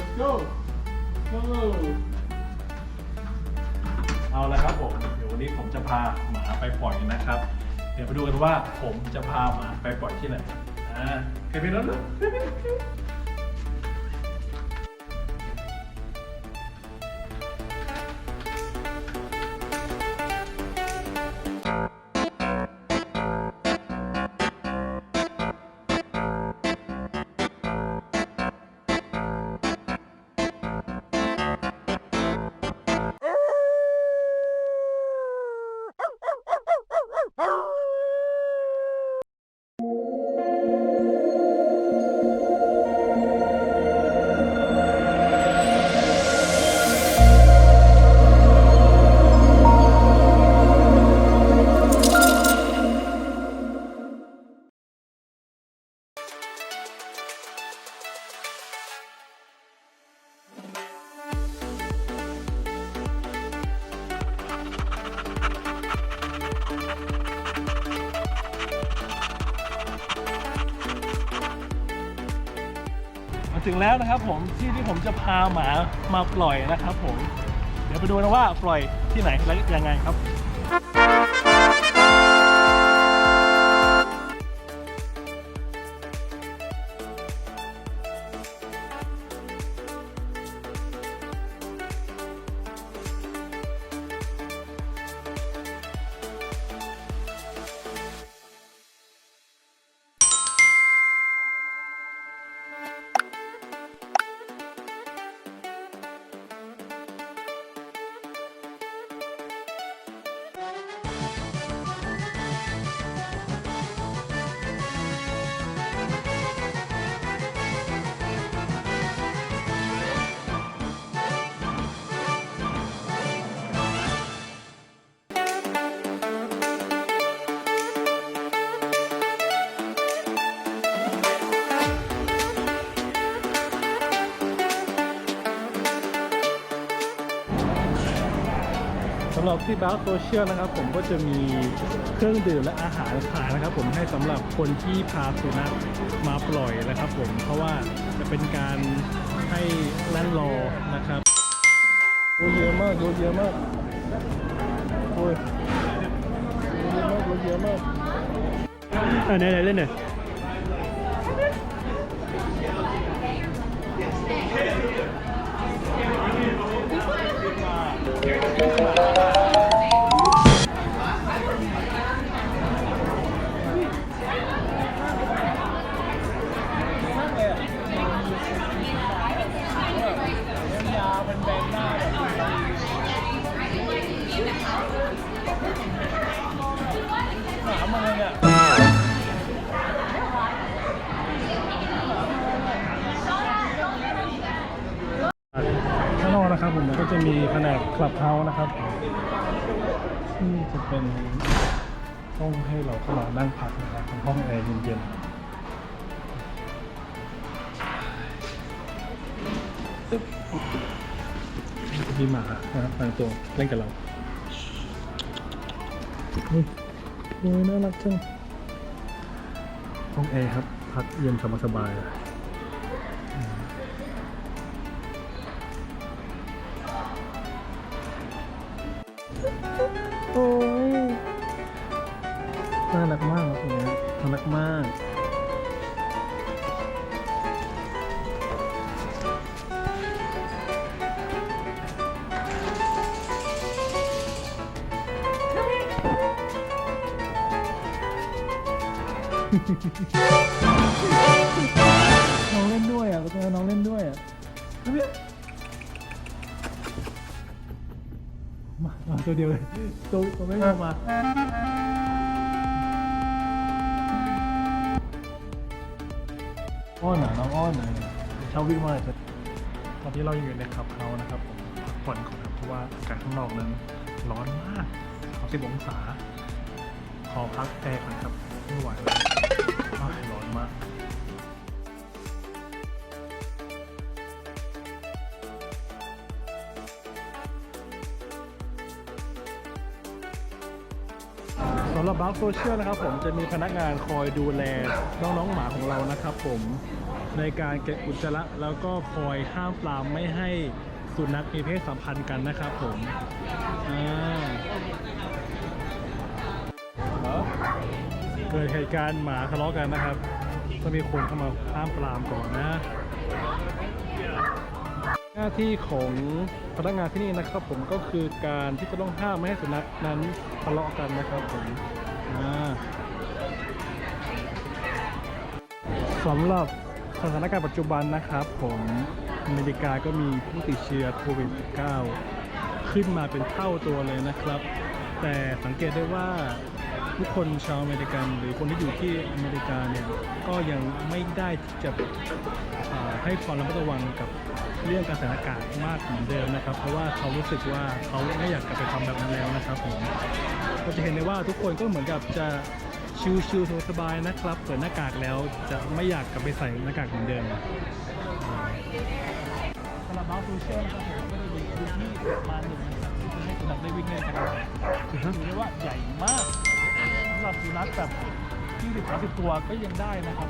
let's go go เอาละครับผม เดี๋ยววันนี้ผมจะพาหมาไปปล่อยนะครับ เดี๋ยวไปดูกันว่าผมจะพาหมาไปปล่อยที่ไหนอ่าเคยไปแล้วนะม ถึงแล้วนะครับผมที่ที่ผมจะพาหมามาปล่อยนะครับผม เดี๋ยวไปดูนะว่าปล่อยที่ไหนและยังไงครับ สำหรับที่บ้าโซเชียลนะครับ ผมก็จะมีเครื่องดื่มและอาหารขายนะครับ ผมให้สำหรับคนที่พาสุนัขมาปล่อยนะครับ ผมเพราะว่าจะเป็นการให้นั่นรอนะครับโอ้เยอะมากโอ้เยอะมากโอ้ยเยอะมากโอ้เยอะมากอ่าไหนไหนเล่นหน่อย นอกนะครับผมก็จะมีแผนกคลับเฮาส์นะครับที่จะเป็นห้องให้เราเข้ามานั่งพักนะครับเป็นห้องแอร์เย็นๆตึ๊บมีหมานะครับบางตัวเล่นกับเราเฮ้ยโอ้ยน่ารักจังห้องแอร์ครับ พักเย็นสบายๆ น่ารักมากครับเนี่ยน่ารักมาก น้องเล่นด้วยอะเจอน้องเล่นด้วยอะมามาตัวเดียวเลยตัวตัวไม่เอามา อ้อนอะน้องอ้อนอะชอบวิ่งมากเลยตอนที่เราอยู่ในขับเขานะครับผมพักผ่อนก่อนครับเพราะว่าอากาศข้างนอกนั้นร้อนมาก30องศาขอพักแอร์ก่อนครับไม่ไหวแล้วำหรับบาร์โซเชียลนะครับผมจะมีพนักงานคอยดูแลน้องๆหมาของเรานะครับผมในการเก็บอุจจาระแล้วก็คอยห้ามปรามไม่ให้สุนัขมีเพศสัมพันธ์กันนะครับผมอ่าเกิดเหตุการณ์หมาทะเลาะกันนะครับ ก็มีคนเข้ามาห้ามปรามก่อนนะ หน้าที่ของพนักงานที่นี่นะครับผมก็คือการที่จะต้องห้ามไม่ให้สุนัขนั้นทะเลาะกันนะครับผมสำหรับสถานการณ์ปัจจุบันนะครับผมอเมริกาก็มีผู้ติดเชื้อโควิด -19 ขึ้นมาเป็นเท่าตัวเลยนะครับ แต่สังเกตได้ว่า ทุกคนชาวอเมริกันหรือคนที่อยู่ที่อเมริกาเนี่ยก็ยังไม่ได้ที่จะอ่าให้ความระมัดระวังกับเรื่องการใส่หน้ากากมากเหมือนเดิมนะครับ เพราะว่าเขารู้สึกว่าเขาไม่อยากกลับไปทำแบบนั้นแล้วนะครับผมก็จะเห็นได้ว่าทุกคนก็เหมือนกับจะชิวๆสบายๆนะครับเปิดหน้ากากแล้วจะไม่อยากกลับไปใส่หน้ากากเหมือนเดิมสำหรับบ้าโซเชียลนะครับผมก็จะมีพื้นที่ประมาณหนึ่งนะครับที่จะให้สุนัขได้วิ่งเล่นกันถือได้ว่าใหญ่มากสำหรับสุนัขแบบ20 30ตัวก็ยังได้นะครับ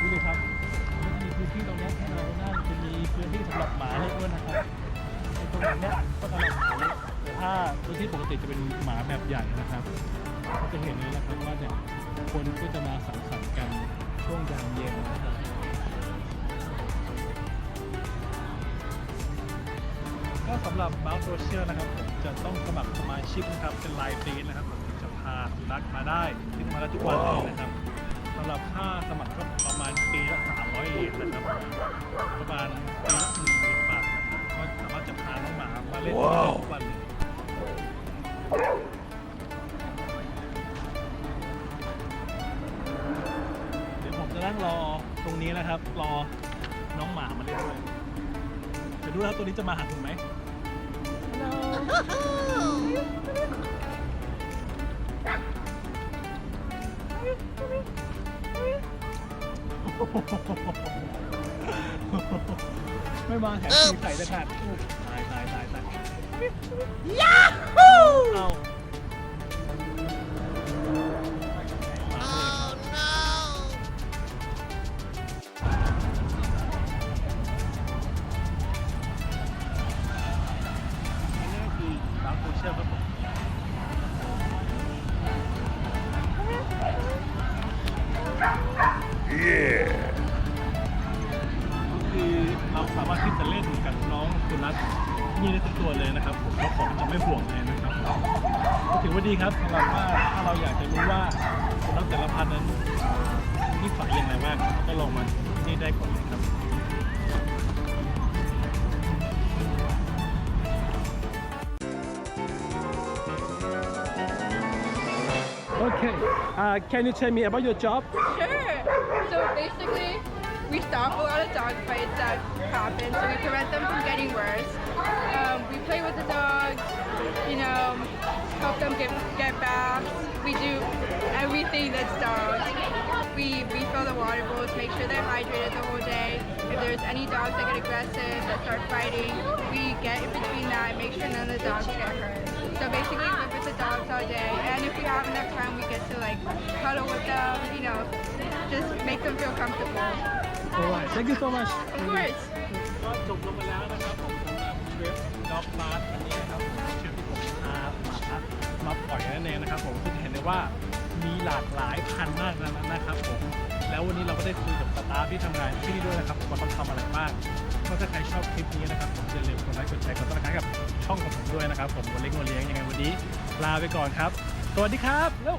ดูเลยครับมันจะมีพื้นที่ตรงนี้ให้เรานั่งจะมีพื้นที่สำหรับหมาเล็กด้วยนะครับในตรงนี้ก็สำหรับหมาเล็กแต่ถ้าพื้นที่ปกติจะเป็นหมาแบบใหญ่นะครับก็จะเห็นเลยนะครับว่าเนี่ยคนก็จะมาสังสรรค์กันช่วงยามเย็นนะครับก็สำหรับบ้าโซเชียลนะครับผมจะต้องสมัครสมาชิกนะครับเป็นรายปีนะครับ สุนัขมาได้ถึงมาได้ทุกวันเลยนะครับสำหรับค่าสมัครก็ประมาณปีละ300เหรียญนะครับประมาณปีละหนึ่งหมื่นบาทนะครับก็สามารถจะพาน้องหมามาเล่นได้ทุกวันเลยเดี๋ยวผมจะนั่งรอตรงนี้นะครับ รอน้องหมามาเล่นด้วยเดี๋ยวดูแล้วตัวนี้จะมาหาผมไหม ไม่มาแถมสีใส่จะขาดอู้ตายตายตายตายยาฮู สุนัขที่นี่ได้ทุกตัวเลยนะครับผมแล้วของจะไม่ห่วงเลยนะครับก็ถือว่าดีครับสำหรับว่าถ้าเราอยากจะรู้ว่าสุนัขแต่ละพันธุ์นั้นนิสัยยังไงบ้างก็ลองมาที่นี่ได้ก่อนเลยครับ Okay, uh, can you tell me about your job? Sure. So basically, we stop a lot of dog fights that happen, so we prevent them from getting worse. Um, we play with the dogs, you know, help them get get baths. We do everything that's dogs. We refill the water bowls, make sure they're hydrated the whole day. If there's any dogs that get aggressive, that start fighting, we get in between that and make sure none of the dogs get hurt. So basically, we live with the dogs all day, and if we have enough time, we get to like cuddle with them, you know, just make them feel comfortable. Alright, thank you so much. Of course. ก็จบลงไปแล้วนะครับผมสำหรับเว็บด็อกบาร์วันนี้นะครับผมเชื่อที่ผมพาหมามาปล่อยนั่นเองนะครับผมซึ่งเห็นได้ว่ามีหลากหลายพันธุ์มากนะนะครับผมแล้ววันนี้เราก็ได้คุยกับสตาฟที่ทำงานที่นี่ด้วยนะครับว่าเขาทำอะไรบ้างก็ถ้าใครชอบคลิปนี้นะครับผมอย่าลืมกดไลค์กดแชร์กดติดตามกับช่องของผมด้วยนะครับ ผมวันเล็กวันเลี้ยงยังไงวันนี้ลาไปก่อนครับ สวัสดีครับเร็ว